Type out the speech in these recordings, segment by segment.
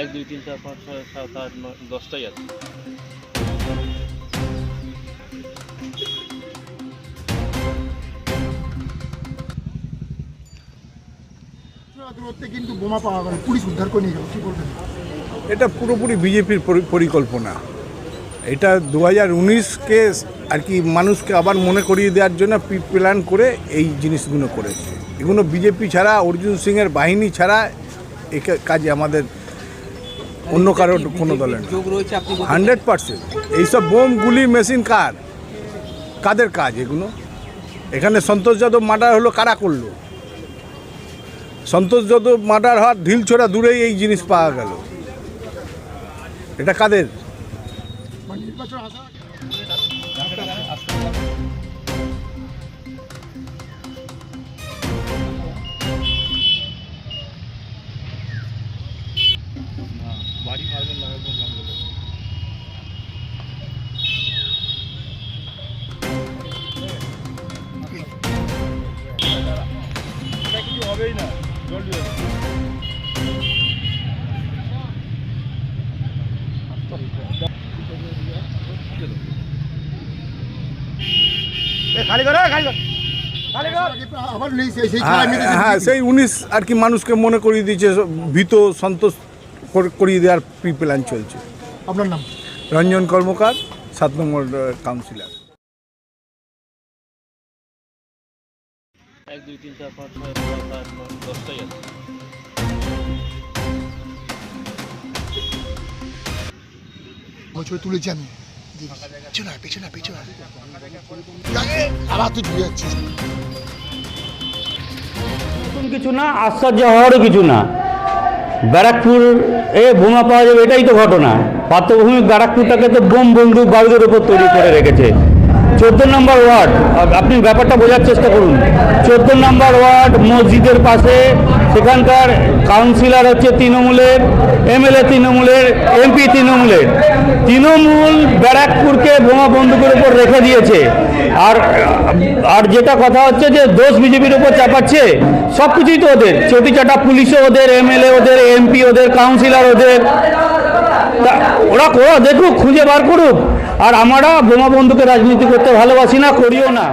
এক দুই তিন চার পাঁচ ছয় সাত আট নয় দশটাই আছে। দূরত্বে কিন্তু বোমা পাওয়া গেল পুলিশ উদ্ধার করে নিয়ে গেল কি বলবেন? এটা পুরোপুরি বিজেপির পরিকল্পনা। এটা দু হাজার উনিশকে আর কি মানুষকে আবার মনে করিয়ে দেওয়ার জন্য প্রি প্ল্যান করে এই জিনিসগুলো করেছে। এগুলো বিজেপি ছাড়া অর্জুন সিংয়ের বাহিনী ছাড়া কা- কাজে আমাদের অন্য কারোর কোনো দলের হান্ড্রেড পার্সেন্ট। এইসব বোম, গুলি, মেশিন কার? কাদের কাজ এগুলো? এখানে সন্তোষ যাদব মার্ডার হলো কারা করল? সন্তোষ যাদব মার্ডার হওয়ার ঢিল ছোড়া দূরেই এই জিনিস পাওয়া গেল। এটা কাদের? হবেই না জল দিয়ে আবার নেই সেই সেই হ্যাঁ খেলা হ্যাঁ সেই উনিশ আর কি মানুষকে মনে করিয়ে দিয়েছে ভীত সন্তোষ করিয়ে দেওয়ার প্রি প্ল্যান চলছে। আপনার নাম? রঞ্জন কর্মকার সাত নম্বর কাউন্সিলর এক দুই তিন চার পাঁচ ছয় সাত আট নয় দশটাই আছে। বছর তুলেছি আমি। পেছনে পেছনে পেছনে আবার তুই যাচ্ছিস। নতুন কিছু না আশ্চর্য হওয়ারও কিছু না। ব্যারাকপুর এ বোমা পাওয়া যাবে এটাই তো ঘটনা। পার্থভূমি ব্যারাকপুরটাকে তো বোম বন্দুক বারুদের উপর তৈরি করে রেখেছে। চোদ্দ নম্বর ওয়ার্ড আপনি ব্যাপারটা বোঝার চেষ্টা করুন। চোদ্দ নম্বর ওয়ার্ড মসজিদের পাশে সেখানকার কাউন্সিলর হচ্ছে তৃণমূলের, এমএলএ তৃণমূলের, এমপি তৃণমূলের। তৃণমূল ব্যারাকপুরকে বোমা বন্দুকের উপর রেখে দিয়েছে। আর আর যেটা কথা হচ্ছে যে দোষ বিজেপির উপর চাপাচ্ছে সব কিছুই তো ওদের। চটি চাটা পুলিশও ওদের, এমএলএ ওদের, এমপি ওদের, কাউন্সিলর ওদের। ওরা ওরা দেখুক, খুঁজে বার করুক। আর আমরা বোমা বন্ধুকে রাজনীতি করতে ভালোবাসি না করিও না।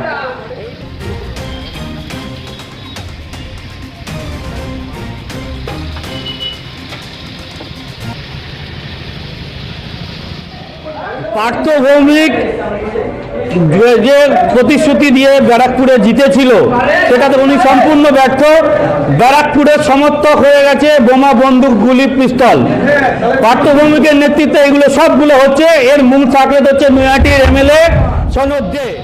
পার্থ ভৌমিক যে- প্রতিশ্রুতি দিয়ে ব্যারাকপুরে জিতেছিল। সেটাতে উনি সম্পূর্ণ ব্যর্থ। ব্যারাকপুরের সমর্থক হয়ে গেছে বোমা বন্দুক গুলি পিস্তল। পার্থভৌমিকের নেতৃত্বে এগুলো সবগুলো হচ্ছে। এর মূল সাকরেত হচ্ছে নৈহাটির এমএলএ সনদ দে।